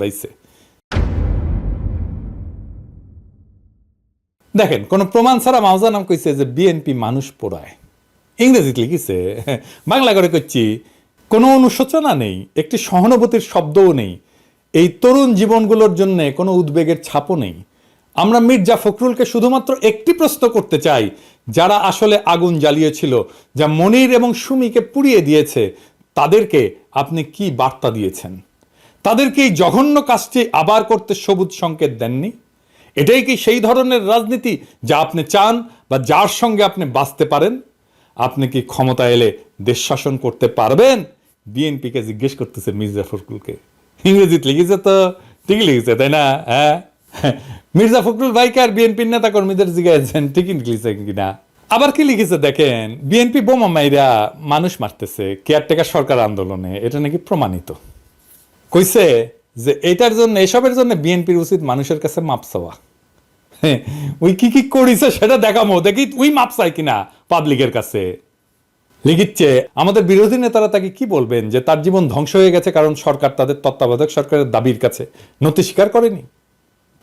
করাইছে দেখেন, কোন প্রমাণ ছাড়া মাহজা নাম কইছে যে বিএনপি মানুষ পোড়ায়। ইংরেজিতে লিখিছে, বাংলা করে করছি কোনো অনুশোচনা নেই, একটি সহানুভূতির শব্দও নেই, এই তরুণ জীবনগুলোর জন্য কোনো উদ্বেগের ছাপও নেই। আমরা মির্জা ফখরুলকে শুধুমাত্র একটি প্রশ্ন করতে চাই, যারা আসলে আগুন জ্বালিয়েছিল, যা মনির এবং সুমিকে পুড়িয়ে দিয়েছে, তাদেরকে আপনি কি বার্তা দিয়েছেন? তাদেরকে এই জঘন্য কাজটি আবার করতে সবুজ সংকেত দেননি? এটাই কি সেই ধরনের রাজনীতি যা আপনি চান বা যার সঙ্গে আপনি বাঁচতে পারেন? আপনি কি ক্ষমতা এলে দেশ শাসন করতে পারবেন? বিএনপিকে জিজ্ঞেস করতেছে মির্জা ফখরুলকে। ইংরেজিতে লিখেছে তো, ঠিকই লিখেছে, তাই না? হ্যাঁ? মির্জা ফখরুল ভাইকে আর বিএনপির নেতা কর্মীদের জিজ্ঞাসেন ঠিকই লিখেছে কিনা আবার কি লিখেছে দেখেন, বিএনপি বোমা মাইরা মানুষ মারতেছে, কেয়ারটেকার সরকার আন্দোলনে, এটা নাকি প্রমাণিত? কইছে যে এটার জন্য, এসবের জন্য বিএনপির উচিত মানুষের কাছে মাপ চাওয়া। ওই কি কি করিছে সেটা দেখামো। দেখি ওই মাপ চাই কিনা পাবলিকের কাছে। লিখিচ্ছে আমাদের বিরোধী নেতারা তাকে কি বলবেন যে তার জীবন ধ্বংস হয়ে গেছে কারণ সরকার তাদের তত্ত্বাবধায়ক সরকারের দাবির কাছে। নথি স্বীকার করেনি।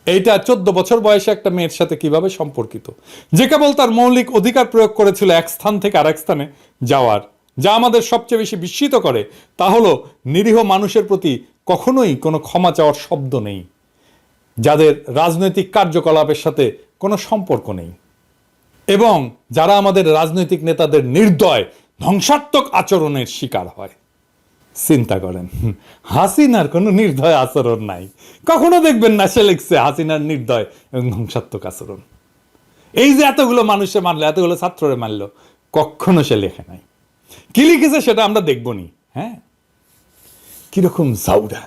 এইটা চোদ্দ বছর বয়সে একটা মেয়ের সাথে কীভাবে সম্পর্কিত? যে কেবল তার মৌলিক অধিকার প্রয়োগ করেছিল এক স্থান থেকে আরেক স্থানে যাওয়ার। যা আমাদের সবচেয়ে বেশি বিস্মিত করে, তা হলো নিরীহ মানুষের প্রতি কখনোই কোনো ক্ষমা চাওয়ার শব্দ নেই, যাদের রাজনৈতিক কার্যকলাপের সাথে কোনো সম্পর্ক নেই। এবং যারা আমাদের রাজনৈতিক নেতাদের নির্দয়, ধ্বংসাত্মক আচরণের শিকার হয়। চিন্তা করেন, হাসিনার কোনো নির্দয় আচরণ নাই। কখনো দেখবেন না সে লিখছে হাসিনার নির্দয় এবং ধ্বংসাত্মক আচরণ। এই যে এতগুলো মানুষে মারলো এতগুলো ছাত্ররে মারলো কখনো সে লেখে নাই। কি লিখেছে সেটা আমরা দেখব নি হ্যাঁ? কীরকম জাউডা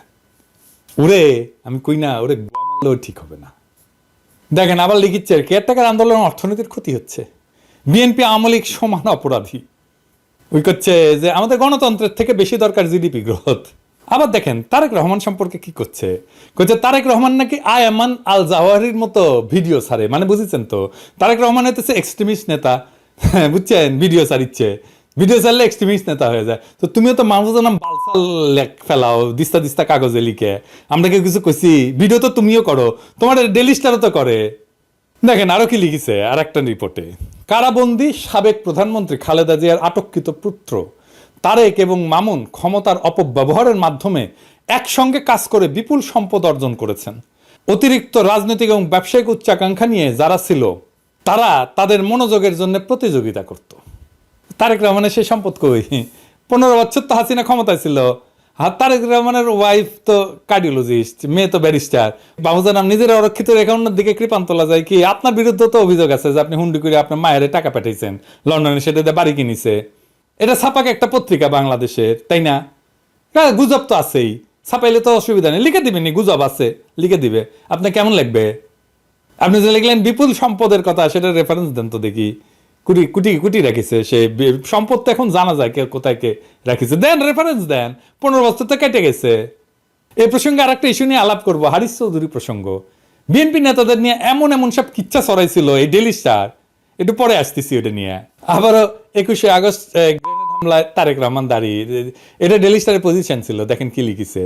ওরে আমি কই না ওরে গোয়া ঠিক হবে না। দেখেন আবার লিখিচ্ছে কেয়ারটেকার আন্দোলন অর্থনীতির ক্ষতি হচ্ছে। বিএনপি আমলিক সমান অপরাধী। ওই করছে যে আমাদের গণতন্ত্রের থেকে বেশি দরকার জিডিপি গ্রোথ। আবার দেখেন তারেক রহমান সম্পর্কে কি করছে? করছে তারেক রহমান নাকি আয়ামান আল জাওয়ারির মতো ভিডিও ছাড়ে। মানে বুঝেছেন তো? তারেক রহমান হতেছে এক্সট্রিমিস্ট নেতা। হ্যাঁ, বুঝছেন? ভিডিও ছাড়িচ্ছে। ভিডিও ছাড়লে এক্সট্রিমিস্ট নেতা হয়ে যায়। তো তুমিও তো মাহফুজের নাম বালসাল লেখ ফেলাও, দিস্তা দিস্তা কাগজে লিখে। আমরা কেউ কিছু কইছি ভিডিও তো তুমিও করো। তোমার ডেলি স্টারও তো করে। দেখেন আরও কি লিখেছে আর একটা রিপোর্টে কারাবন্দি সাবেক প্রধানমন্ত্রী খালেদা জিয়ার আটককৃত পুত্র। তারেক এবং মামুন ক্ষমতার অপব্যবহারের মাধ্যমে একসঙ্গে কাজ করে বিপুল সম্পদ অর্জন করেছেন। অতিরিক্ত রাজনৈতিক এবং ব্যবসায়িক উচ্চাকাঙ্ক্ষা নিয়ে যারা ছিল, তারা তাদের মনোযোগের জন্য প্রতিযোগিতা করত। তারেক রহমানের সেই সম্পদ কই? পনেরো বছর তো হাসিনা ক্ষমতায় ছিল। আর তারেক রহমানের ওয়াইফ তো কার্ডিওলজিস্ট মেয়ে তো ব্যারিস্টার বাবুজান নাম নিজের অরক্ষিত রেখা অন্যের দিকে কৃপান তোলা যায় কি? আপনার বিরুদ্ধে তো অভিযোগ আছে যে আপনি হুন্ডি করে আপনার মায়ের টাকা পাঠাইছেন। লন্ডনে সেটা দিয়ে বাড়ি কিনিছে। এটা ছাপাকে একটা পত্রিকা বাংলাদেশের তাই না? গুজব তো আছেই। ছাপাইলে তো অসুবিধা নেই। লিখে দিবেনি, গুজব আছে। লিখে দিবে। আপনি কেমন লাগবে? আপনি যে লিখলেন বিপুল সম্পদের কথা সেটা রেফারেন্স দেন তো দেখি। কুটি কুটি কুটি রাখিছে সে। সম্পদ তো এখন জানা যায় কে কোথায় কে রাখিছে। দেন রেফারেন্স দেন, পনেরো বছর তো কেটে গেছে। এই প্রসঙ্গে আর একটা ইস্যু নিয়ে আলাপ করব, হারিস চৌধুরী প্রসঙ্গ। বিএনপি নেতাদের নিয়ে এমন এমন সব কিচ্ছা ছড়াইছিল এই ডেলি স্টার একটু পরে আসতেছি ওটা নিয়ে। আবারও একুশে আগস্ট হামলায় তারেক রহমান দাঁড়িয়ে এটা ডেলি স্টারের পজিশন ছিল, দেখেন কি লিখিছে।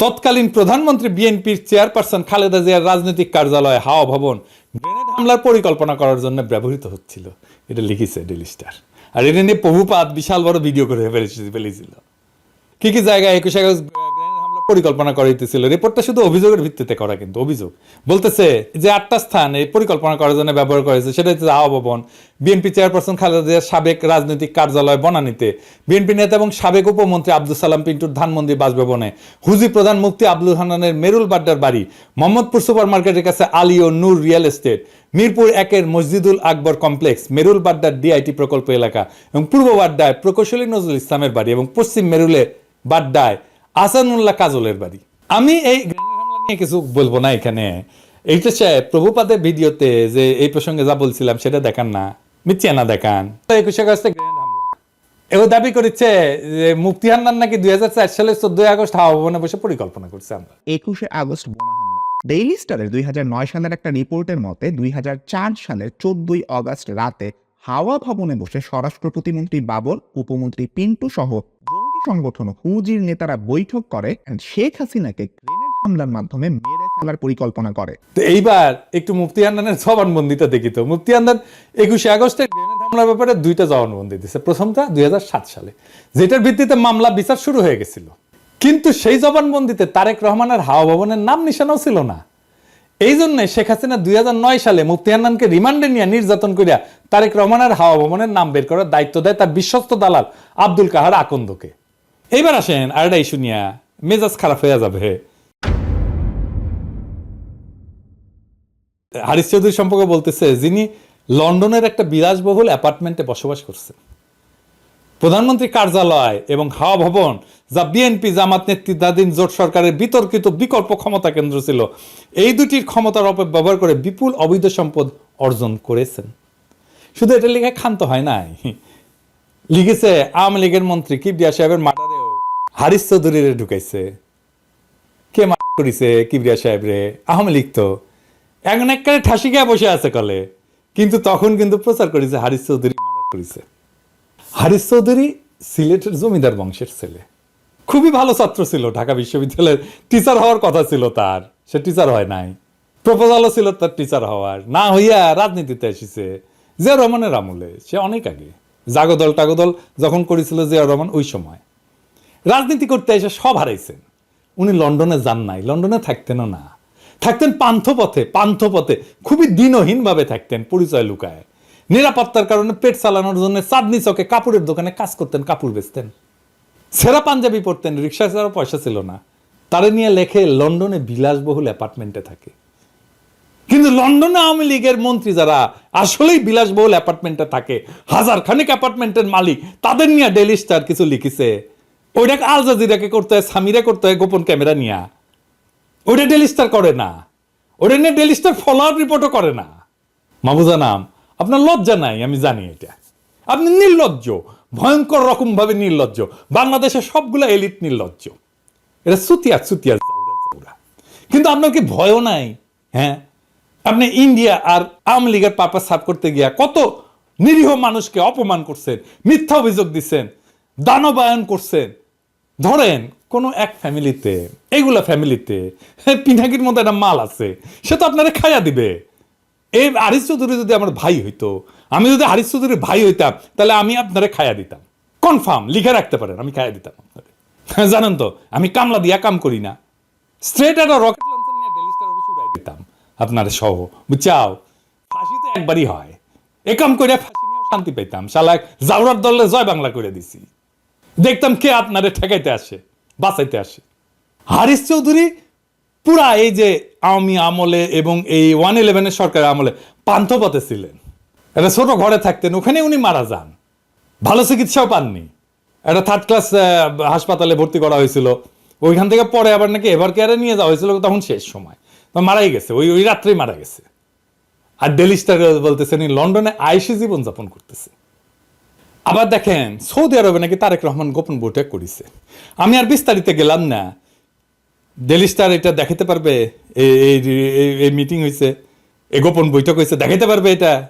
তৎকালীন প্রধানমন্ত্রী বিএনপির চেয়ারপারসন খালেদা জিয়ার রাজনৈতিক কার্যালয় হাওয়া ভবন গ্রেনেড হামলার পরিকল্পনা করার জন্য ব্যবহৃত হচ্ছিল। এটা লিখেছে ডেলি স্টার। আর এটা নিয়ে প্রভুপাত বিশাল বড় ভিডিও করে ফেলেছিল। কি কি জায়গায় একুশে আগস্ট পরিকল্পনা করা হইতেছিল রিপোর্টটা শুধু অভিযোগের ভিত্তিতে করা কিন্তু, অভিযোগ। বলতেছে যে আটটা স্থান এই পরিকল্পনা করার জন্য ব্যবহার করেছে, সেটা হচ্ছে আওয়া ভবন বিএনপি চেয়ারপারসন খালেদা জিয়ার সাবেক রাজনৈতিক কার্যালয় বনানীতে। বিএনপি নেতা এবং সাবেক উপমন্ত্রী আব্দুল সালাম পিন্টুর ধানমন্দির বাসভবনে। হুজি প্রধান মুফতি আব্দুল হান্নানের মেরুল বাড্ডার বাড়ি, মোহাম্মদপুর সুপার মার্কেটের কাছে আলী ও নূর রিয়েল এস্টেট, মিরপুর একের মসজিদুল আকবর কমপ্লেক্স, মেরুল বাড্ডার ডিআইটি প্রকল্প এলাকা এবং পূর্ব বাড্ডায় প্রকৌশলী নজরুল ইসলামের বাড়ি এবং পশ্চিম মেরুলে বাড্ডায় আসানুল্লাহ কাজলের বাড়ি। আমি এই নিয়ে কিছু বলব না এখানে। এইটা সে প্রভুপাদের ভিডিওতে যে এই প্রসঙ্গে যা বলছিলাম সেটা দেখান না, মিথ্যা না দেখান। একুশে আগস্টে এও দাবি করেছে যে মুফতি হান্নান নাকি দুই হাজার চার সালের চোদ্দই আগস্ট হাওয়া ভবনে বসে পরিকল্পনা করছে আমরা। একুশে আগস্ট ডেইলি স্টারের দুই হাজার নয় সালের একটা রিপোর্টের মতে দুই হাজার চার সালের চোদ্দই আগস্ট রাতে হাওয়া ভবনে বসে স্বরাষ্ট্র প্রতিমন্ত্রী বাবর, উপমন্ত্রী পিন্টু সহ সংগঠন হুজির নেতারা বৈঠক করে শেখ হাসিনাকে গ্রেনেড হামলার মাধ্যমে মেরে ফেলার পরিকল্পনা করে। এইবার একটু মুফতি জবানবন্দিটা দেখি তো। মুফতি একুশে আগস্টে গ্রেনেড হামলার ব্যাপারে দুইটা জবানবন্দি প্রথমটা দুই সালে, যেটার ভিত্তিতে মামলা বিচার শুরু হয়ে গেছিল। কিন্তু সেই জবানবন্দিতে তারেক রহমানের হাওয়া ভবনের নাম নিশানাও ছিল না। এই জন্য শেখ হাসিনা দুই হাজার নয় সালে মুফতি হান্নানকে রিমান্ডে নিয়ে নির্যাতন করিয়া তারেক রহমানের হাওয়া ভবনের নাম বের করার দায়িত্ব দেয় তার বিশ্বস্ত দালাল আব্দুল কাহার আকন্দকে। এইবার আসেন আরেকটা ইস্যু নিয়া। মেজাজ খারাপ হয়ে যাবে। হারিস চৌধুরী সম্পর্কে বলতেছে, যিনি লন্ডনের একটা বিলাসবহুল অ্যাপার্টমেন্টে বসবাস করছেন প্রধানমন্ত্রী কার্যালয় এবং হাওয়া ভবন, যা বিএনপি জামাত নেতৃত্বাধীন জোট সরকারের বিতর্কিত বিকল্প ক্ষমতা কেন্দ্র ছিল, এই দুটির ক্ষমতার অপব্যবহার করে বিপুল অবৈধ সম্পদ অর্জন করেছেন। শুধু এটা লিখে ক্ষান্ত হয় নাই। লিখেছে আওয়ামী লীগের মন্ত্রী কিবরিয়া সাহেবের মার্ডারেও হারিস চৌধুরীরে ঢুকাইছে। কে মার্ডার করিছে কিবরিয়া সাহেব রে আওয়ামী লীগ তো। এখন একবারে ঠাসি খেয়ে বসে আছে কলে। কিন্তু তখন কিন্তু প্রচার করেছে হারিস চৌধুরী মার্ডার করেছে। হারিস চৌধুরী সিলেটের জমিদার বংশের ছেলে। খুবই ভালো ছাত্র ছিল, ঢাকা বিশ্ববিদ্যালয়ের টিচার হওয়ার কথা ছিল তার। সে টিচার হয় নাই। প্রপোজালও ছিল তার টিচার হওয়ার। না হইয়া রাজনীতিতে এসেছে। যে রহমানের আমলে, সে অনেক আগে। জাগদল টাগদল যখন করেছিল জিয়া রহমান ওই সময়। রাজনীতি করতে এসে সব হারাইছেন। উনি লন্ডনে যান নাই, লন্ডনে থাকতেনও না। থাকতেন পান্থপথে পান্থপথে, খুবই দিনহীনভাবে থাকতেন, পরিচয় লুকায়। নিরাপত্তার কারণে পেট চালানোর জন্য চাঁদনি চকে কাপড়ের দোকানে কাজ করতেন, কাপড় বেচতেন। সেরা পাঞ্জাবি পরতেন রিক্সা ছাড়াও পয়সা ছিল না। তারে নিয়ে লেখে লন্ডনে বিলাসবহুল অ্যাপার্টমেন্টে থাকে। কিন্তু লন্ডনে আওয়ামী লীগের মন্ত্রী যারা আসলেই বিলাসবহুল অ্যাপার্টমেন্টে থাকে হাজার খানিক অ্যাপার্টমেন্টের মালিক, তাদের নিয়ে ডেলি স্টার কিছু লিখেছে। ওইটাকে আল জাজিরাকে করতে হয়, সামিরে করতে হয়, গোপন ক্যামেরা নিয়ে। ওইটা ডেলি স্টার করে না। ওটা নিয়ে ডেলি স্টার ফলো আপ রিপোর্টও করে না। মাহবুজা নাম আপনার লজ্জা নাই, আমি জানি এটা। আপনি নির্লজ্জ, ভয়ঙ্কর রকম ভাবে নির্লজ্জ। বাংলাদেশের সবগুলো এলিট নির্লজ্জ। এটা সুতিয়া সুতিয়া কিন্তু আপনার কি ভয়ও নাই? হ্যাঁ? আপনি ইন্ডিয়া আর আওয়ামী লীগের পারপাস সাফ করতে গিয়া কত নিরীহ মানুষকে অপমান করছেন, মিথ্যা অভিযোগ দিচ্ছেন, দানবায়ন করছেন। ধরেন, কোনো এক ফ্যামিলিতে এইগুলা ফ্যামিলিতে পিনাকির মধ্যে একটা মাল আছে, সে তো আপনারা খাইয়া দিবে। এই হারিস চৌধুরী যদি আমার ভাই হইতো, আমি যদি হারিস চৌধুরীর ভাই হইতাম, তাহলে আমি আপনারা খাইয়া দিতাম। কনফার্ম, লিখে রাখতে পারেন, আমি খাইয়া দিতাম আপনাদের জানেন তো, আমি কামলা দিয়া কাম করি না। স্ট্রেট একটা রকেট লঞ্চার নিয়ে ডেলি স্টার অফিসে উড়াই দিতাম আপনারা সহ। বুঝছাও? ফাঁসি তো একবারই হয়। এ কাম করে ফাঁসি নিয়েও শান্তি পেতাম শালা জাউরার দলে জয় বাংলা করে দিছি। দেখতাম কে আপনারে ঠেকাইতে আসে, বাঁচাইতে আসে। হারিস চৌধুরী, পুরা এই যে আওয়ামী আমলে এবং এই ওয়ান ইলেভেনের সরকারের আমলে পান্থপথে ছিলেন। একটা ছোট ঘরে থাকতেন ওখানে উনি মারা যান। ভালো চিকিৎসাও পাননি। একটা থার্ড ক্লাস হাসপাতালে ভর্তি করা হয়েছিল। ওইখান থেকে পরে আবার নাকি এভার কেয়ারে নিয়ে যাওয়া হয়েছিল, তখন শেষ সময়। মারাই গেছে, ওই ওই রাত্রেই মারা গেছে। আর ডেলি স্টার বলতেছে উনি লন্ডনে আইসি জীবন যাপন করতেছে। আবার দেখেন, সৌদি আরবে নাকি তারেক রহমান গোপন বৈঠক করেছে। আমি আর বিস্তারিত গেলাম না। ডেলি স্টার এটা দেখাতে পারবে এই- মিটিং হয়েছে এই গোপন বৈঠক হয়েছে দেখাতে পারবে এটা।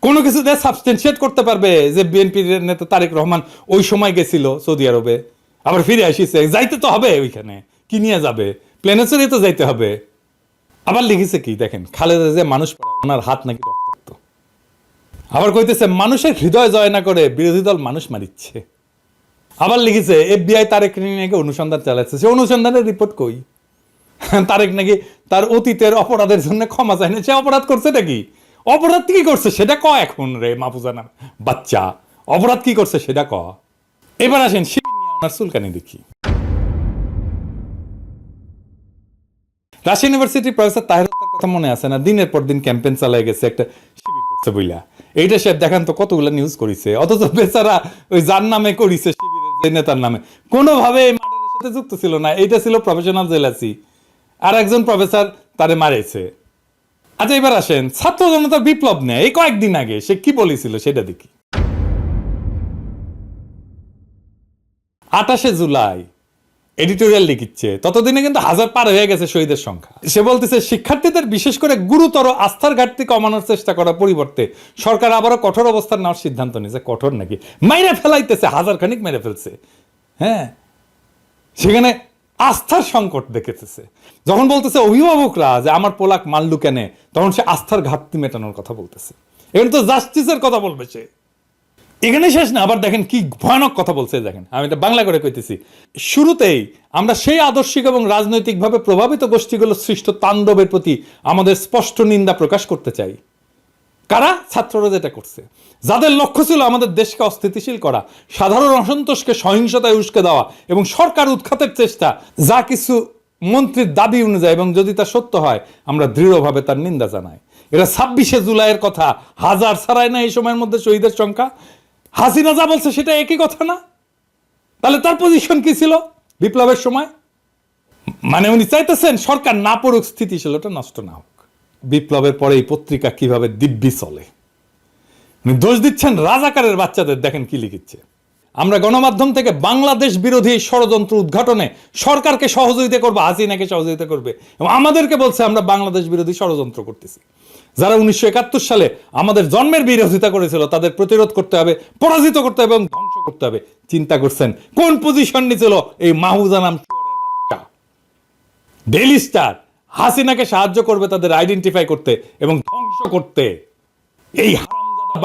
কোনো কিছু দিয়ে সাবস্টেন্সিয়েট করতে পারবে যে বিএনপির নেতা তারেক রহমান ওই সময় গেছিল সৌদি আরবে। আবার ফিরে আসিছে, যাইতে তো হবে ওইখানে, কি নিয়ে যাবে? প্লেনে চড়ে তো যাইতে হবে। আবার লিখেছে কি, দেখেন, খালেদা যে মানুষ ওনার হাত নাকি রক্তাক্ত। আবার কইতেছে, মানুষের হৃদয় জয় না করে বিরোধী দল মানুষ মারিচ্ছে। আবার লিখেছে, এফবিআই তারেক নাকি অনুসন্ধান চালাচ্ছে। সে অনুসন্ধানের রিপোর্ট কই? তারেক নাকি তার অতীতের অপরাধের জন্য ক্ষমা চায় না। সে অপরাধ করছে নাকি অপরাধ কি করছে, সেটা ক এখন রে মাপুজানা বাচ্চা, অপরাধ কি করছে, সেটা ক। এবার আসেন, শিবির নিয়ে ওনার চুলকানি দেখি। রাজশাহী ইউনিভার্সিটির প্রফেসর তাহের কথা মনে আছে না? দিনের পর দিন ক্যাম্পেইন চালাই গেছে একটা শিবির করছে বইলা। এইটা সে দেখান তো কতগুলো নিউজ করিছে। অথচ বেচারা ওই যার নামে করিছে শিবিরের যে নেতার নামে। কোনোভাবে এই মার্ডারের সাথে যুক্ত ছিল না। এইটা ছিল প্রফেশনাল জেলাসি আর একজন প্রফেসর তারে মারেছে। আচ্ছা এবার আসেন। ছাত্র জনতার বিপ্লব নেয়। এই কয়েকদিন আগে সে কি বলেছিল সেটা দেখি। আঠাশে জুলাই এডিটোরিয়াল লিখিচ্ছে। ততদিনে কিন্তু হাজার পার হয়ে গেছে শহীদের সংখ্যা। সে বলতেছে, শিক্ষার্থীদের বিশেষ করে গুরুতর আস্থার ঘাটতি কমানোর চেষ্টা করার পরিবর্তে সরকার আবারও কঠোর অবস্থান নেওয়ার সিদ্ধান্ত নিয়েছে। কঠোর নাকি? মাইরে ফেলাইতেছে হাজার খানিক মেরে ফেলছে। হ্যাঁ? সেখানে আস্থার সংকট দেখেছে। যখন বলতেছে অভিভাবকরা যে আমার পোলাক মাল্লু কেনে, তখন সে আস্থার ঘাটতি মেটানোর কথা বলতেছে। এখানে তো জাস্টিসের কথা বলবে সে। এখানে শেষ না, আবার দেখেন কি ভয়ানক কথা বলছে দেখেন। আমি এটা বাংলা করে কইতেছি। শুরুতেই আমরা সেই আদর্শিক এবং রাজনৈতিকভাবে প্রভাবিত গোষ্ঠীগুলো সৃষ্ট তাণ্ডবের প্রতি আমাদের স্পষ্ট নিন্দা প্রকাশ করতে চাই। কারা? ছাত্ররা যেটা করছে। যাদের লক্ষ্য ছিল আমাদের দেশকে অস্থিতিশীল করা, সাধারণ অসন্তোষকে সহিংসতায় উস্কে দেওয়া এবং সরকার উৎখাতের চেষ্টা, যা কিছু মন্ত্রীর দাবি অনুযায়ী এবং যদি তা সত্য হয়, আমরা দৃঢ়ভাবে তার নিন্দা জানাই। এটা ছাব্বিশে জুলাইয়ের কথা, হাজার ছাড়ায় না এই সময়ের মধ্যে শহীদের সংখ্যা? হাসিনা যা বলছে সেটা একই কথা না? তাহলে তার পজিশন কি ছিল বিপ্লবের সময়? মানে উনি চাইতেছেন সরকার না পড়ুক, স্থিতিশীলতা নষ্ট না হোক। বিপ্লবের পরে এই পত্রিকা কীভাবে দিব্যি চলে? উনি দোষ দিচ্ছেন রাজাকারের বাচ্চাদের, দেখেন কি লিখিচ্ছে আমরা গণমাধ্যম থেকে বাংলাদেশ বিরোধী এই ষড়যন্ত্র উদ্ঘাটনে সরকারকে সহযোগিতা করব, হাসিনাকে সহযোগিতা করবে, এবং আমাদেরকে বলছে আমরা বাংলাদেশ বিরোধী ষড়যন্ত্র করতেছি। যারা উনিশশো একাত্তর সালে আমাদের জন্মের বিরোধিতা করেছিল, তাদের প্রতিরোধ করতে হবে, পরাজিত করতে হবে এবং ধ্বংস করতে হবে। চিন্তা করছেন, কোন পজিশন নিয়েছিল এই মাহুজা নাম ডেইলি স্টার হাসিনাকে সাহায্য করবে তাদের আইডেন্টিফাই করতে এবং ধ্বংস করতে। এই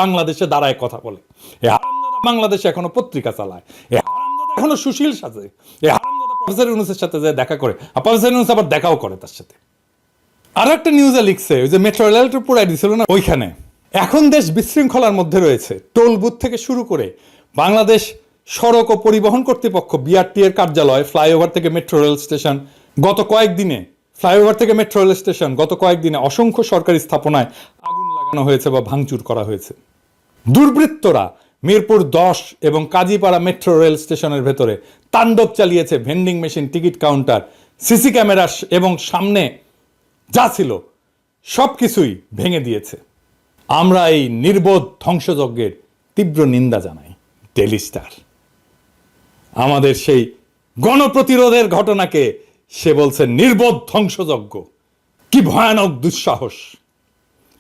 বাংলাদেশে দাঁড়ায় কথা বলে। এই হারামজাদা বাংলাদেশে এখনও পত্রিকা চালায়। এই হারামজাদা এখনও সুশীল সাজে। এই হারামজাদা প্রফেসর ইউনুসের সাথে যে দেখা করে, আর প্রফেসর ইউনুস আবার দেখাও করে তার সাথে। আর একটা নিউজে লিখছে, ওই যে মেট্রো রেলটা পুরাই দিছিল না, ওইখানে। এখন দেশ বিশৃঙ্খলার মধ্যে রয়েছে টোল বুথ থেকে শুরু করে বাংলাদেশ সড়ক ও পরিবহন কর্তৃপক্ষ বিআরটি এর কার্যালয় ফ্লাইওভার থেকে মেট্রো রেল স্টেশন গত কয়েকদিনে ফ্লাইওভার থেকে মেট্রো রেল স্টেশন গত কয়েকদিনে অসংখ্য সরকারি স্থাপনায় আগুন লাগানো হয়েছে বা ভাঙচুর করা হয়েছে। দুর্বৃত্তরা মিরপুর দশ এবং কাজীপাড়া মেট্রো রেল স্টেশনের ভেতরে তাণ্ডব চালিয়েছে vending machine ticket counter CC camera এবং সামনে যা ছিল, সব কিছুই ভেঙে দিয়েছে। আমরা এই নির্বোধ ধ্বংসযজ্ঞের তীব্র নিন্দা জানাই, ডেলি স্টার। আমাদের সেই গণপ্রতিরোধের ঘটনাকে সে বলছে নির্বোধ ধ্বংসযজ্ঞ। কি ভয়ানক দুঃসাহস।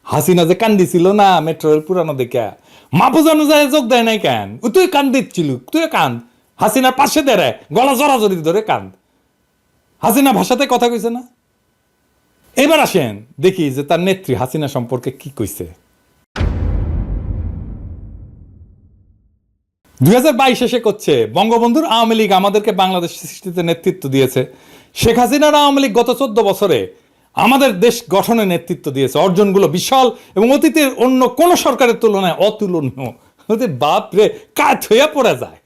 হাসিনা যে কান্দিছিল না মেট্রোর পুরানো দেখে মাপুজানো যায় যোগ দেয় নাই কেন? ও তুই কান দিচ্ছিল তুই কান্দ। হাসিনার পাশে দেড়ায়, গলা জড়াজড়ি ধরে কান্দ। হাসিনা ভাষাতে কথা কইছে না? এবার আসেন, দেখি যে তার নেত্রী হাসিনা সম্পর্কে কি কইছে। দুই হাজার বাইশ এসে করছে, বঙ্গবন্ধুর আওয়ামী লীগ আমাদেরকে বাংলাদেশ সৃষ্টিতে নেতৃত্ব দিয়েছে। শেখ হাসিনার আওয়ামী লীগ গত চোদ্দ বছরে আমাদের দেশ গঠনে নেতৃত্ব দিয়েছে। অর্জনগুলো বিশাল এবং অতীতের অন্য কোন সরকারের তুলনায় অতুলনীয়। ওদের বাপ রে কাজ হইয়া পড়া যায়।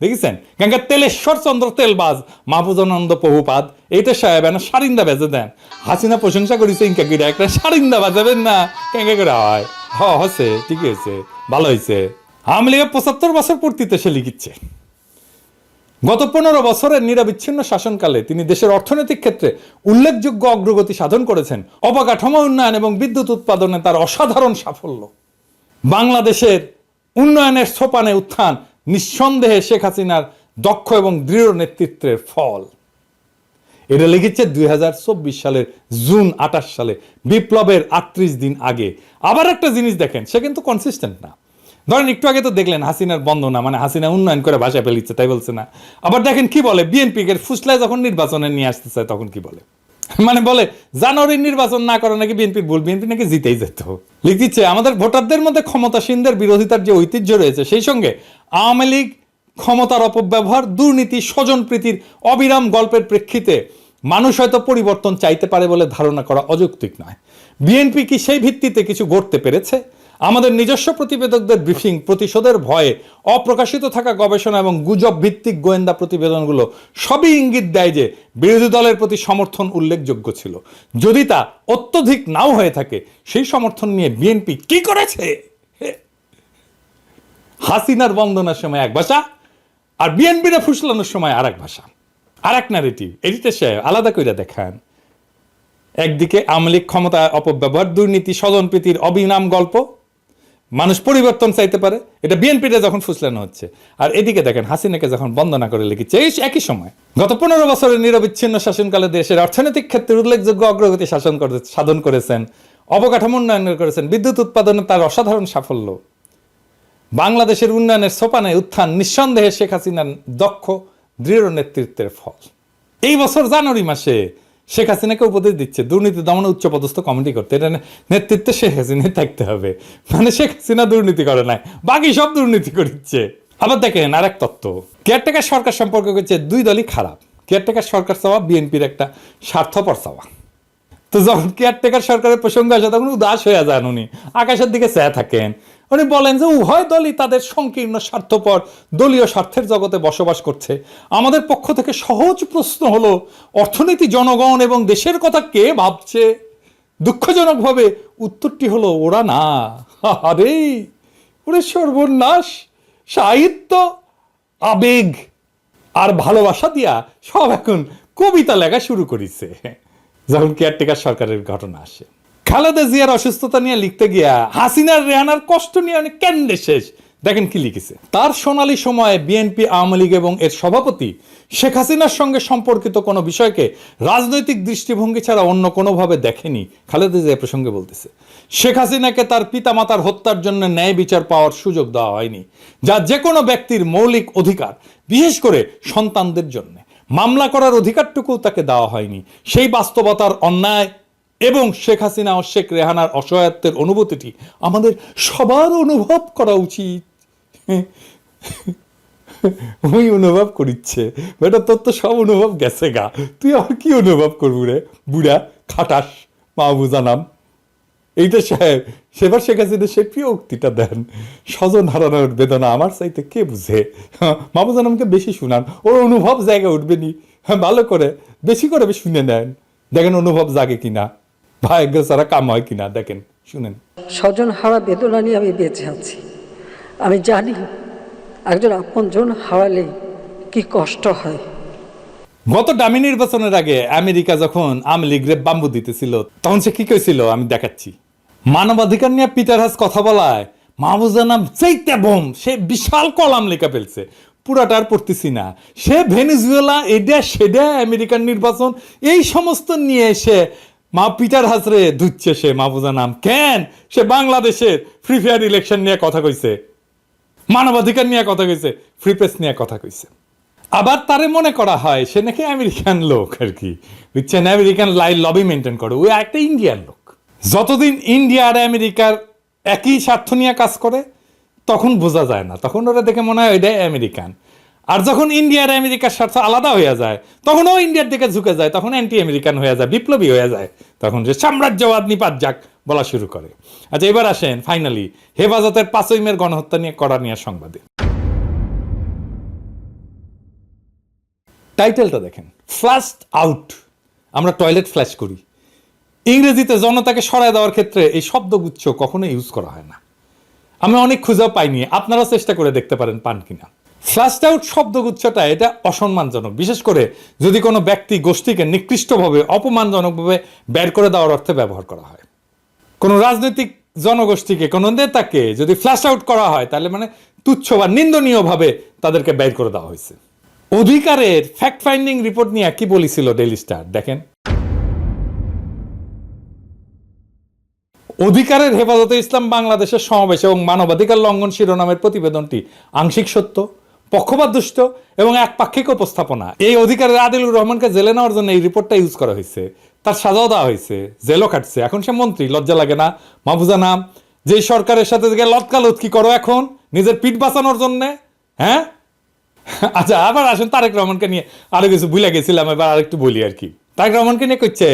দেখেছেন? গঙ্গা তেলেশ্বর চন্দ্র তেলবাজ মাহফুজানন্দ প্রভুপাদ এইটা সাহেব এনা সারিন্দা বেজে দেন। হাসিনা প্রশংসা করেছে ইনকা কিরা একটা সারিন্দা বাজাবেন না, কেঙ্গা করে হয়? হ হসে ঠিক হয়েছে, ভালো হয়েছে। আওয়ামী পঁচাত্তর বছর পূর্তিতে সে লিখিচ্ছে। গত পনেরো বছরের নিরবিচ্ছিন্ন শাসনকালে তিনি দেশের অর্থনৈতিক ক্ষেত্রে উল্লেখযোগ্য অগ্রগতি সাধন করেছেন। অবকাঠামো উন্নয়ন এবং বিদ্যুৎ উৎপাদনে তার অসাধারণ সাফল্য। বাংলাদেশের উন্নয়নের সোপানে উত্থান নিঃসন্দেহে শেখ হাসিনার দক্ষ এবং দৃঢ় নেতৃত্বের ফল। এটা লিখেছে দুই সালের জুন আঠাশ সালে, বিপ্লবের আটত্রিশ দিন আগে। আবার একটা জিনিস দেখেন, সে কিন্তু কনসিস্টেন্ট না। ধরেন, একটু আগে তো দেখলেন হাসিনার বন্দনা মানে হাসিনা উন্নয়ন করে ভাষা ফেলিচ্ছে, তাই বলছে না। আবার দেখেন কি বলে, বিএনপি এর ফুসলায় যখন নির্বাচনে নিয়ে আসতে চায়, তখন কি বলে? মানে বলে, জানুয়ারির নির্বাচন না করে নাকি বিএনপির ভুল, বিএনপি নাকি জিতেই যেত। লিখিচ্ছে আমাদের ভোটারদের মধ্যে ক্ষমতাসীনদের বিরোধিতার যে ঐতিহ্য রয়েছে, সেই সঙ্গে আওয়ামী লীগ ক্ষমতার অপব্যবহার, দুর্নীতি স্বজনপ্রীতির অবিরাম গল্পের প্রেক্ষিতে মানুষ হয়তো পরিবর্তন চাইতে পারে বলে ধারণা করা অযৌক্তিক নয়। বিএনপি কি সেই ভিত্তিতে কিছু গড়তে পেরেছে? আমাদের নিজস্ব প্রতিবেদকদের ব্রিফিং প্রতিশোধের ভয়ে অপ্রকাশিত থাকা গবেষণা এবং গুজব ভিত্তিক গোয়েন্দা প্রতিবেদনগুলো সবই ইঙ্গিত দেয় যে বিরোধী দলের প্রতি সমর্থন উল্লেখযোগ্য ছিল। যদি তা অত্যধিক নাও হয়ে থাকে, সেই সমর্থন নিয়ে বিএনপি কি করেছে? হাসিনার বন্দনার সময় এক ভাষা, আর বিএনপিরা ফুসলানোর সময় আর এক ভাষা। আর এক ন্যারেটিভ এডিটর সাহেব আলাদা করে দেখান। একদিকে আওয়ামী লীগ ক্ষমতা অপব্যবহার দুর্নীতি স্বজনপ্রীতির অবিনাম গল্প মানুষ পরিবর্তন চাইতে পারে। এটা বিএনপিটা যখন ফুসলানো হচ্ছে। আর এদিকে দেখেন, হাসিনাকে যখন বন্দনা করে লিখেছে, এই একই সময় গত পনেরো বছরের নিরবিচ্ছিন্ন শাসনকালে দেশের অর্থনৈতিক ক্ষেত্রে উল্লেখযোগ্য অগ্রগতি শাসন করে সাধন করেছেন, অবকাঠামো উন্নয়ন করেছেন, বিদ্যুৎ উৎপাদনে তার অসাধারণ সাফল্য। বাংলাদেশের উন্নয়নের সোপানে উত্থান নিঃসন্দেহে শেখ হাসিনার দক্ষ, দৃঢ় নেতৃত্বের ফল। এই বছর জানুয়ারি মাসে শেখ হাসিনাকে উপদেশ দিচ্ছে, দুর্নীতি দমনে উচ্চপদস্থ কমিটি করতে। এটা নেতৃত্বে শেখ হাসিনা থাকতে হবে। মানে শেখ হাসিনা দুর্নীতি করে নাই, বাকি সব দুর্নীতি করছে আবার দেখেন আর এক তত্ত্ব। কেয়ারটেকার সরকার সম্পর্কে হচ্ছে দুই দলই খারাপ। কেয়ারটেকার সরকার চাওয়া, বিএনপির একটা স্বার্থপর চাওয়া। তো যখন কেয়ারটেকার সরকারের প্রসঙ্গ আসে, তখন উদাস হয়ে যান উনি। আকাশের দিকে চেয়ে থাকেন। উনি বলেন যে, উভয় দলই তাদের সংকীর্ণ, স্বার্থপর, দলীয় স্বার্থের জগতে বসবাস করছে। আমাদের পক্ষ থেকে সহজ প্রশ্ন হলো, অর্থনীতি জনগণ এবং দেশের কথা কে ভাবছে? দুঃখজনকভাবে উত্তরটি হলো, ওরা না। আরে, ওরে সর্বনাশ, সাহিত্য, আবেগ আর ভালোবাসা দিয়া সব এখন কবিতা লেখা শুরু করেছে। যখন কেয়ারটেকার সরকারের ঘটনা আসে। খালেদা জিয়ার অসুস্থতা নিয়ে লিখতে গিয়া হাসিনার রেহানার কষ্ট নিয়ে অনেক কেন্দ্রে শেষ। দেখেন কি লিখেছে। তার সোনালী সময়ে বিএনপি, আওয়ামী লীগ এবং এর সভাপতি শেখ হাসিনার সঙ্গে সম্পর্কিত কোনো বিষয়কে রাজনৈতিক দৃষ্টিভঙ্গি ছাড়া অন্য কোনোভাবে দেখেনি, খালেদা জিয়া প্রসঙ্গে বলতেছে। শেখ হাসিনাকে তার পিতামাতার হত্যার জন্য ন্যায় বিচার পাওয়ার সুযোগ দেওয়া হয়নি, যা যে কোনো ব্যক্তির মৌলিক অধিকার, বিশেষ করে সন্তানদের জন্য। মামলা করার অধিকারটুকু তাকে দেওয়া হয়নি। সেই বাস্তবতার অন্যায় এবং শেখ হাসিনা ও শেখ রেহানার অসহায়ত্বের অনুভূতিটি আমাদের সবার অনুভব করা উচিত। ওই অনুভব করিচ্ছে। বেটা, তোর তো সব অনুভব গেছে গা। তুই আর কি অনুভব করবি রে? বুড়া, খাটাস, মাহবুজা নাম। এইটা সাহেব, সেবার শেখ হাসিনা সে প্রিয় উক্তিটা দেন। স্বজন হারানোর বেদনা আমার চাইতে কে বুঝে? মাহবুজা নামকে বেশি শুনান। ওর অনুভব জায়গা উঠবে নি। হ্যাঁ ভালো করে, বেশি করে শুনে নেন। দেখেন অনুভব জাগে কিনা। ভাগ্য ছাড়া কাম হয় কিনা দেখেন শুনেন। স্বজন হারা বেদনা নিয়ে আমি বেঁচে আছি। আমি জানি একজন আপনজন হারালে কি কষ্ট হয়। গত ডামি নির্বাচনের আগে আমেরিকা যখন আওয়ামী লীগরে বাম্বু দিতেছিল তখন সে কি কইছিল? আমি দেখাচ্ছি। মানবাধিকার নিয়ে পিটার হাস কথা বলায় মাহবুজা নাম চাইতে বোম সে বিশাল কলাম লেখা ফেলছে। পুরাটা আর পড়তেছি না। সে ভেনিজুয়েলা এটা সেটা আমেরিকান নির্বাচন এই সমস্ত নিয়ে এসে মা পিটার হাসরে ধুচ্ছে সে মাহবুজা নাম। কেন? সে বাংলাদেশের ফ্রি ফায়ার ইলেকশন নিয়ে কথা কইছে। মানবাধিকার নিয়ে কথা কইছে ফ্রি প্রেস নিয়ে কথা কইছে। আবার তারে মনে করা হয়, সে নাকি আমেরিকান লোক আর কি। বুঝছেন? আমেরিকান লাই লবি মেনটেন করে। ওই একটা ইন্ডিয়ান লোক। যতদিন ইন্ডিয়া আর আমেরিকার একই স্বার্থ নিয়ে কাজ করে, তখন বোঝা যায় না। তখন ওরা দেখে মনে হয় ওইটাই আমেরিকান আর যখন ইন্ডিয়ার আমেরিকার স্বার্থ আলাদা হয়ে যায় তখন ও ইন্ডিয়ার দিকে ঝুঁকে যায়, তখন অ্যান্টি আমেরিকান হয়ে যায়, বিপ্লবী হয়ে যায়। তখন যে সাম্রাজ্যবাদ নিপাত যাক, বলা শুরু করে। আচ্ছা এবার আসেন ফাইনালি হেফাজতের পাঁচই মের গণহত্যা নিয়ে করা নিয়ে সংবাদে। টাইটেলটা দেখেন ফ্লাস্ট আউট আমরা টয়লেট ফ্ল্যাশ করি। ইংরেজিতে জনতাকে সরায় দেওয়ার ক্ষেত্রে এই শব্দগুচ্ছ কখনো ইউজ করা হয় না। আমি অনেক খুঁজেও পাইনি আপনারা চেষ্টা করে দেখতে পারেন পান কিনা। ফ্লাস্ট আউট শব্দগুচ্ছটা, এটা অসম্মানজনক। বিশেষ করে যদি কোনো ব্যক্তি গোষ্ঠীকে নিকৃষ্টভাবে, অপমানজনকভাবে বের করে দেওয়ার অর্থে ব্যবহার করা হয়। কোনো রাজনৈতিক জনগোষ্ঠীকে, কোনো নেতাকে যদি ফ্ল্যাশ আউট করা হয়, তাহলে মানে তুচ্ছ বা নিন্দনীয়ভাবে তাদেরকে বের করে দেওয়া হয়েছে। অধিকারের ফ্যাক্ট ফাইন্ডিং রিপোর্ট নিয়ে কি বলেছিল ডেলি স্টার দেখেন। অধিকারের হেফাজতে ইসলাম বাংলাদেশের সমাবেশ এবং মানবাধিকার লঙ্ঘন শিরোনামের প্রতিবেদনটি আংশিক সত্য। পক্ষপাতদুষ্ট এবং একপাক্ষিক উপস্থাপনা। এই অধিকারের আদিলুর রহমানকে জেলে নেওয়ার জন্য এই রিপোর্টটা ইউজ করা হয়েছে। তার সাজাও দেওয়া হয়েছে। জেলও কাটছে। এখন সে মন্ত্রী, লজ্জা লাগে না। মাহফুজা নাম। যে সরকারের সাথে থেকে লটকালৎকি করো এখন, নিজের পিঠ বাঁচানোর জন্যে হ্যাঁ? আচ্ছা আবার আসেন তারেক রহমানকে নিয়ে আরও কিছু ভুলে গেছিলাম, এবার আরেকটু বলি আর কি। তারেক রহমানকে নিয়ে করছে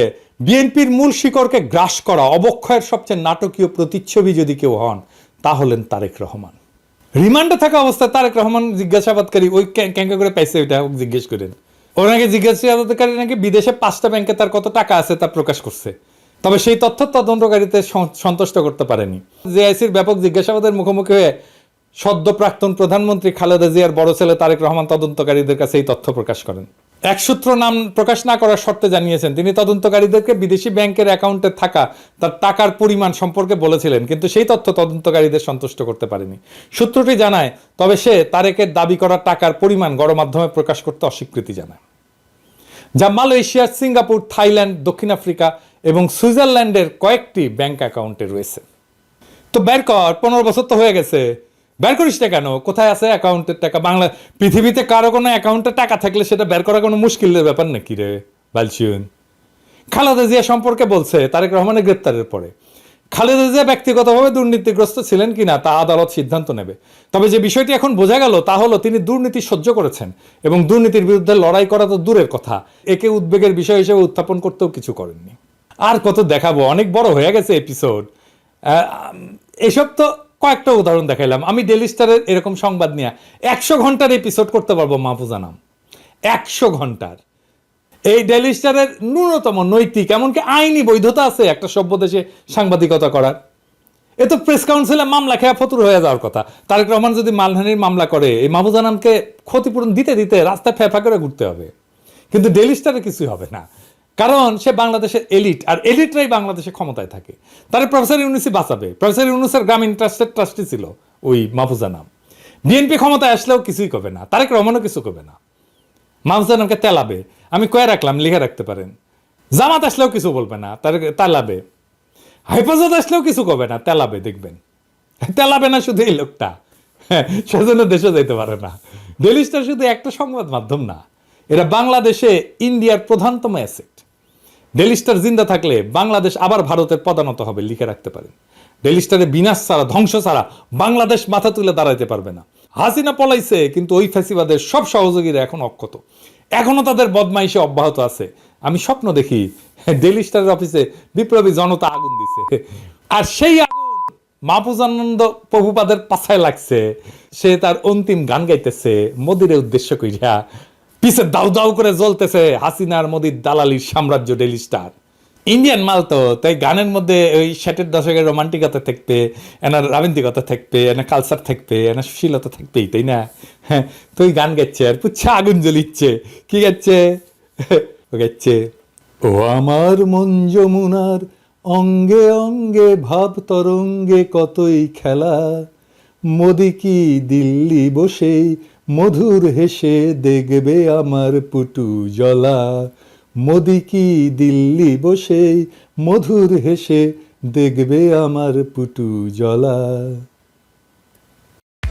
বিএনপির মূল শিকড়কে গ্রাস করা অবক্ষয়ের সবচেয়ে নাটকীয় প্রতিচ্ছবি যদি কেউ হন, তা হলেন তারেক রহমান। রিমান্ডে থাকা অবস্থায় তারেক রহমান জিজ্ঞাসাবাদকারী ওই ক্যাঙ্কা করে পাইছে ওইটা জিজ্ঞেস করেন। ওনাকে জিজ্ঞাসাবাদকারী নাকি বিদেশে পাঁচটা ব্যাংকে তার কত টাকা আছে তা প্রকাশ করছে। তবে সেই তথ্য তদন্তকারীতে সন্তুষ্ট করতে পারেনি। জেআইসির ব্যাপক জিজ্ঞাসাবাদের মুখোমুখি হয়ে সদ্য প্রাক্তন প্রধানমন্ত্রী খালেদা জিয়ার বড় ছেলে তারেক রহমান তদন্তকারীদের কাছে এই তথ্য প্রকাশ করেন। এক সূত্র নাম প্রকাশ না করার শর্তে জানিয়েছেন। তিনি তদন্তকারীদেরকে বিদেশি ব্যাংকের অ্যাকাউন্টে থাকা তার টাকার পরিমাণ সম্পর্কে বলেছিলেন, কিন্তু সেই তথ্য তদন্তকারীদের সন্তুষ্ট করতে পারেনি। সূত্রটি জানায়, তবে সে তারেকের দাবি করা টাকার পরিমাণ গণমাধ্যমে প্রকাশ করতে অস্বীকৃতি জানায়। যা মালয়েশিয়া সিঙ্গাপুর, থাইল্যান্ড, দক্ষিণ আফ্রিকা এবং সুইজারল্যান্ডের কয়েকটি ব্যাংক অ্যাকাউন্টে রয়েছে। তো বের কর, পনেরো বছর তো হয়ে গেছে। বের করিস না কেন? কোথায় আছে অ্যাকাউন্টের টাকা? বাংলা পৃথিবীতে কারও কোনো অ্যাকাউন্টে টাকা থাকলে সেটা বের করা কোনো মুশকিলের ব্যাপার নাকি রে বালছিউন খালেদা জিয়া সম্পর্কে বলছে, তারেক রহমানের গ্রেপ্তারের পরে। খালেদা জিয়া ব্যক্তিগতভাবে দুর্নীতিগ্রস্ত ছিলেন কিনা তা আদালত সিদ্ধান্ত নেবে। তবে যে বিষয়টি এখন বোঝা গেল, তা হলো তিনি দুর্নীতি সহ্য করেছেন এবং দুর্নীতির বিরুদ্ধে লড়াই করা তো দূরের কথা। একে উদ্বেগের বিষয় হিসেবে উত্থাপন করতেও কিছু করেননি। আর কত দেখাবো, অনেক বড় হয়ে গেছে এপিসোড এসব তো কয়েকটা উদাহরণ দেখাইলাম। আমি ডেলি স্টারের এরকম সংবাদ নিয়ে একশো ঘণ্টার এপিসোড করতে পারব মাহফুজা নাম। একশো ঘণ্টার। এই ডেলি স্টারের ন্যূনতম নৈতিক, এমনকি আইনি বৈধতা আছে একটা সভ্য দেশে সাংবাদিকতা করার। এ তো প্রেস কাউন্সিলে মামলা খেয়া ফতুর হয়ে যাওয়ার কথা। তারেক রহমান যদি মালহানির মামলা করে, এই মাহফুজা নামকে ক্ষতিপূরণ দিতে দিতে রাস্তায় ফেফা করে ঘুরতে হবে। কিন্তু ডেলি স্টারে কিছুই হবে না। কারণ সে বাংলাদেশের এলিট আর এলিটরাই বাংলাদেশে ক্ষমতায় থাকে। তার প্রফেসর ইউনুসই বাঁচাবে। প্রফেসর ইউনুসের গ্রামীণ ট্রাস্টের ট্রাস্টি ছিল ওই মাহফুজা নাম। বিএনপি ক্ষমতায় আসলেও কিছুই করবে না। তারেক রহমানও কিছু করবে না। মাহফুজা নামকে তেলাবে। আমি কয়ে রাখলাম লিখে রাখতে পারেন। জামাত আসলেও কিছু বলবে না তার তেলাবে। হেফাজত আসলেও কিছু করবে না তেলাবে দেখবেন। তেলাবে না শুধু এই লোকটা। হ্যাঁ, সেজন্য দেশে যেতে পারে না। ডেলি স্টার শুধু একটা সংবাদ মাধ্যম না। এরা বাংলাদেশে ইন্ডিয়ার প্রধানতম অ্যাসেট। ডেলি স্টার জিন্দা থাকলে বাংলাদেশ আবার ভারতের পদানত হবে, লিখে রাখতে পারেন ডেলি স্টারে বিনাশ ছাড়া, ধ্বংস ছাড়া বাংলাদেশ মাথা তুলে দাঁড়াইতে পারবে না। হাসিনা পলাইছে, কিন্তু ওই ফ্যাসিবাদের সব সহযোগীরা এখন অক্ষত। এখনও তাদের বদমাইশে অব্যাহত আছে। আমি স্বপ্ন দেখি, ডেলি স্টারের অফিসে বিপ্লবী জনতা আগুন দিছে। আর সেই আগুন মাহফুজানন্দ প্রভুপাদের পাছায় লাগছে। সে তার অন্তিম গান গাইতেছে, মোদিরে উদ্দেশ্য কইরা পিছে দাউ দাউ করে জ্বলতেছে হাসিনার মোদির দালালির সাম্রাজ্য ডেলি স্টার। ইন্ডিয়ান মাল তো, তাই গানের মধ্যে ওই ষাটের দশকের রোমান্টিকতা থাকবে এনার রাবীন্দ্রিকতা থাকবে এনার কালচার থাকবে এনার সুশীলতা থাকবেই, তাই না? হ্যাঁ তুই গান গাচ্ছে আর পুচ্ছে আগুন জ্বলিচ্ছে। কি গাচ্ছে? ও গাচ্ছে, ও আমার মন যমুনার অঙ্গে অঙ্গে ভাব তরঙ্গে কতই খেলা, মোদি কি দিল্লি বসেই মধুর হেসে দেখবে আমার পুটু জলা। মোদি কি দিল্লি বসে, মধুর হেসে দেখবে আমার পুটু জলা।